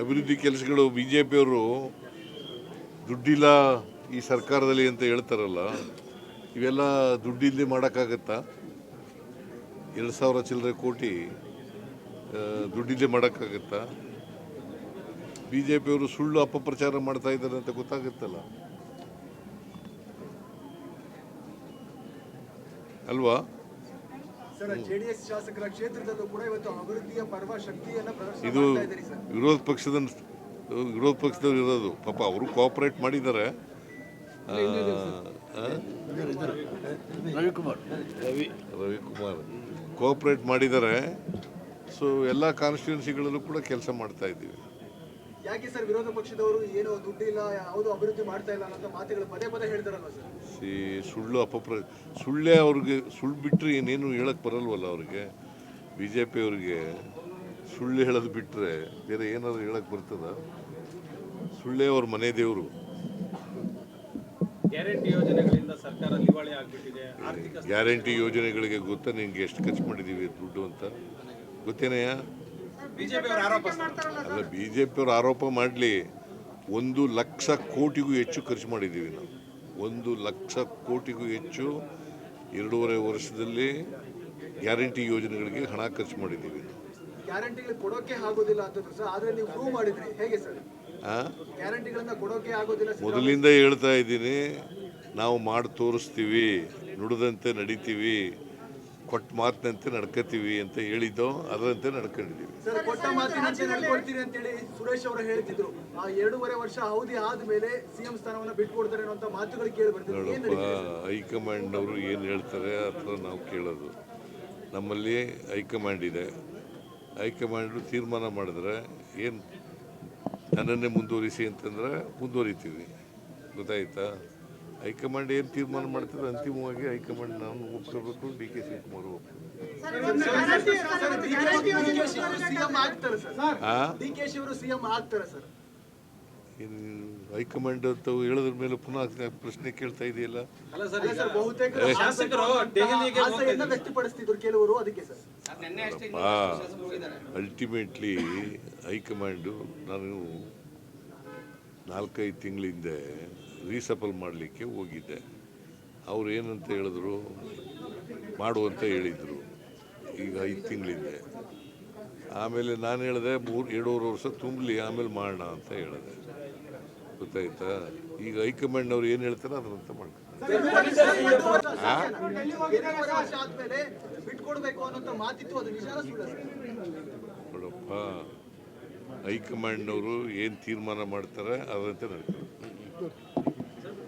ಅಭಿವೃದ್ಧಿ ಕೆಲಸಗಳು B J ಪಿಯವರು ದುಡ್ಡಿಲ್ಲ ಈ ಸರ್ಕಾರದಲ್ಲಿ ಅಂತ ಹೇಳ್ತಾರಲ್ಲ ಇವೆಲ್ಲ ದುಡ್ಡಿಲ್ಲದೆ ಮಾಡೋಕ್ಕಾಗತ್ತಾ? ಎರಡು ಸಾವಿರ ಚಿಲ್ಲರೆ ಕೋಟಿ ದುಡ್ಡಿಲ್ಲದೆ ಮಾಡೋಕ್ಕಾಗತ್ತಾ? ಬಿ ಜೆ ಪಿಯವರು ಸುಳ್ಳು ಅಪಪ್ರಚಾರ ಮಾಡ್ತಾ ಇದ್ದಾರೆ ಅಂತ ಗೊತ್ತಾಗುತ್ತಲ್ಲ? ಅಲ್ವಾ? ಇದು ವಿರೋಧ ಪಕ್ಷದ ವಿರೋಧ ಪಕ್ಷದವ್ರು ಇರೋದು. ಪಾಪ ಅವರು ಕೋಆಪರೇಟ್ ಮಾಡಿದ್ದಾರೆ? ರವಿಕುಮಾರ್. ರವಿ. ರವಿಕುಮಾರ್. ಕೋಆಪರೇಟ್ ಮಾಡಿದ್ದಾರೆ. ಸೊ ಎಲ್ಲ ಕಾನ್ಸ್ಟಿಟ್ಯೂನ್ಸಿಗಳಲ್ಲೂ ಕೂಡ ಕೆಲಸ ಮಾಡ್ತಾ ಇದ್ದೀವಿ. ಯಾಕೆ ಸರ್ ವಿರೋಧ ಪಕ್ಷದವರು ಏನು ದುಡ್ಡಿಲ್ಲ ಯಾವುದು ಅಭಿವೃದ್ಧಿ ಮಾಡ್ತಾ ಇಲ್ಲ ಅನ್ನೋ ಮಾತುಗಳು ಪದೇ ಪದೇ ಹೇಳ್ತಾರಲ್ಲ ಸರ್? ಸಿ ಸುಳ್ಳು ಅಪಪ್ರ ಸುಳ್ಳೇ ಅವ್ರಿಗೆ ಸುಳ್ಳು ಬಿಟ್ಟರೆ ಏನೇನು ಹೇಳಕ್ಕೆ ಬರಲ್ವಲ್ಲ ಅವ್ರಿಗೆ? ಬಿ ಜೆ ಪಿ ಅವ್ರಿಗೆ ಸುಳ್ಳು ಹೇಳೋದು ಬಿಟ್ಟರೆ ಬೇರೆ ಏನಾದರೂ ಹೇಳಕ್ಕೆ ಬರ್ತದ? ಸುಳ್ಳೇ ಅವ್ರ ಮನೆ ದೇವರು. ಗ್ಯಾರಂಟಿ ಯೋಜನೆಗಳಿಗೆ ಗೊತ್ತಾ ನಿಂಗೆ ಎಷ್ಟು ಖರ್ಚು ಮಾಡಿದ್ದೀವಿ ದುಡ್ಡು ಅಂತ? ಗೊತ್ತೇನೆಯ. ಅಲ್ಲ ಬಿ ಜೆ ಪಿಯವ್ರು ಆರೋಪ ಮಾಡಲಿ. ಒಂದು ಲಕ್ಷ ಕೋಟಿಗೂ ಹೆಚ್ಚು ಖರ್ಚು ಮಾಡಿದ್ದೀವಿ ನಾವು. ಒಂದು ಲಕ್ಷ ಕೋಟಿಗೂ ಹೆಚ್ಚು ಎರಡೂವರೆ ವರ್ಷದಲ್ಲಿ ಗ್ಯಾರಂಟಿ ಯೋಜನೆಗಳಿಗೆ ಹಣ ಖರ್ಚು ಮಾಡಿದ್ದೀವಿ ನಾವು. ಗ್ಯಾರಂಟಿಗಳು ಕೊಡೋಕೆ ಆಗೋದಿಲ್ಲ ಅಂತಂದ್ರು ಸರ್ ಆದ್ರೆ ನೀವು ಪ್ರೂವ್ ಮಾಡಿದ್ರಿ. ಹೇಗೆ ಸರ್? ಆ? ಗ್ಯಾರಂಟಿಗಳನ್ನ ಕೊಡೋಕೆ ಆಗೋದಿಲ್ಲ ಸರ್ ಮೊದಲಿಂದ ಹೇಳ್ತಾ ಇದ್ದೀನಿ ನಾವು ಮಾಡಿ ತೋರಿಸ್ತೀವಿ ನುಡಿದಂತೆ ನಡಿತೀವಿ ಕೊಟ್ಟ ಮಾತಿನಂತೆ ನಡ್ಕೋತೀವಿ ಅಂತ ಹೇಳಿದ್ದೋ ಅದರಂತೆ ನಡ್ಕೊಂಡಿದ್ದೀವಿ. ಸರ್ ಕೊಟ್ಟ ಮಾತಿನಂತೆ ನಡ್ಕೊಳ್ತೀರಿ ಅಂತೇಳಿ ಸುರೇಶ್ ಅವರು ಹೇಳ್ತಿದ್ರು. ಆ ಎರಡೂವರೆ ವರ್ಷ ಅವಧಿ ಆದ್ಮೇಲೆ ಸಿಎಂ ಸ್ಥಾನವನ್ನ ಬಿಟ್ಕೊಡ್ತಾರೆ ಅನ್ನೋ ಮಾತುಗಳು ಕೇಳಿ ಬರ್ತಿದ್ರು ನಡೀತಿದೆ? ಹೈಕಮಾಂಡ್ನವರು ಏನು ಹೇಳ್ತಾರೆ ಆ ನಾವು ಕೇಳೋದು. ನಮ್ಮಲ್ಲಿ ಹೈಕಮಾಂಡ್ ಇದೆ. ಹೈಕಮಾಂಡು ತೀರ್ಮಾನ ಮಾಡಿದ್ರೆ ಏನು ನನ್ನನ್ನೇ ಮುಂದುವರಿಸಿ ಅಂತಂದ್ರೆ ಮುಂದುವರಿತೀವಿ ಗೊತ್ತಾಯ್ತಾ ಹೈಕಮಾಂಡ್ ಏನು ತೀರ್ಮಾನ ಮಾಡ್ತಾರೆ ಅಂತಿಮವಾಗಿ ಹೈಕಮಾಂಡ್ ನಾನು ಒಪ್ಕೋಬೇಕು ಡಿ ಕೆ ಶಿವಕುಮಾರ್ ಸರ್, ಏನು ಹೈಕಮಾಂಡ್ ಅಂತ ಹೇಳಿದ್ರ ಮೇಲೆ ಪುನಃ ಪ್ರಶ್ನೆ ಕೇಳ್ತಾ ಇದೆಯಲ್ಲ? ಅಲ್ಲ ಸರ್ ಅಲ್ಲ ಸರ್ ಬಹುತೇಕ ಶಾಸಕರು ದೆಹಲಿಗೆ ಆಸೆಯನ್ನ ವ್ಯಕ್ತಪಡಿಸ್ತಿದ್ರು ಕೆಲವರು ಅದಕ್ಕೆ ಸರ್. ಅಲ್ಟಿಮೇಟ್ಲಿ ಹೈಕಮಾಂಡು ನಾನು ನಾಲ್ಕೈದು ತಿಂಗಳ ಹಿಂದೆ ರೀಸಫಲ್ ಮಾಡಲಿಕ್ಕೆ ಹೋಗಿದ್ದೆ. ಅವ್ರು ಏನಂತ ಹೇಳಿದ್ರು? ಮಾಡುವಂತ ಹೇಳಿದರು ಈಗ ಐದು ತಿಂಗಳಿಂದೆ ಆಮೇಲೆ ನಾನು ಹೇಳಿದೆ ಮೂರು ಎರಡೂವರೆ ವರ್ಷ ತುಂಬಲಿ ಆಮೇಲೆ ಮಾಡೋಣ ಅಂತ ಹೇಳಿದೆ. ಗೊತ್ತಾಯ್ತಾ? ಈಗ ಹೈಕಮಾಂಡ್ನವ್ರು ಏನು ಹೇಳ್ತಾರೆ ಅದರಂತ ಮಾಡ್ತಾರೆ ಹೈಕಮಾಂಡ್ ನೋಡಪ್ಪ ಹೈಕಮಾಂಡ್ನವರು ಏನು ತೀರ್ಮಾನ ಮಾಡ್ತಾರೆ ಅದರಂತೆ ನಡ್ಕೊಂಡು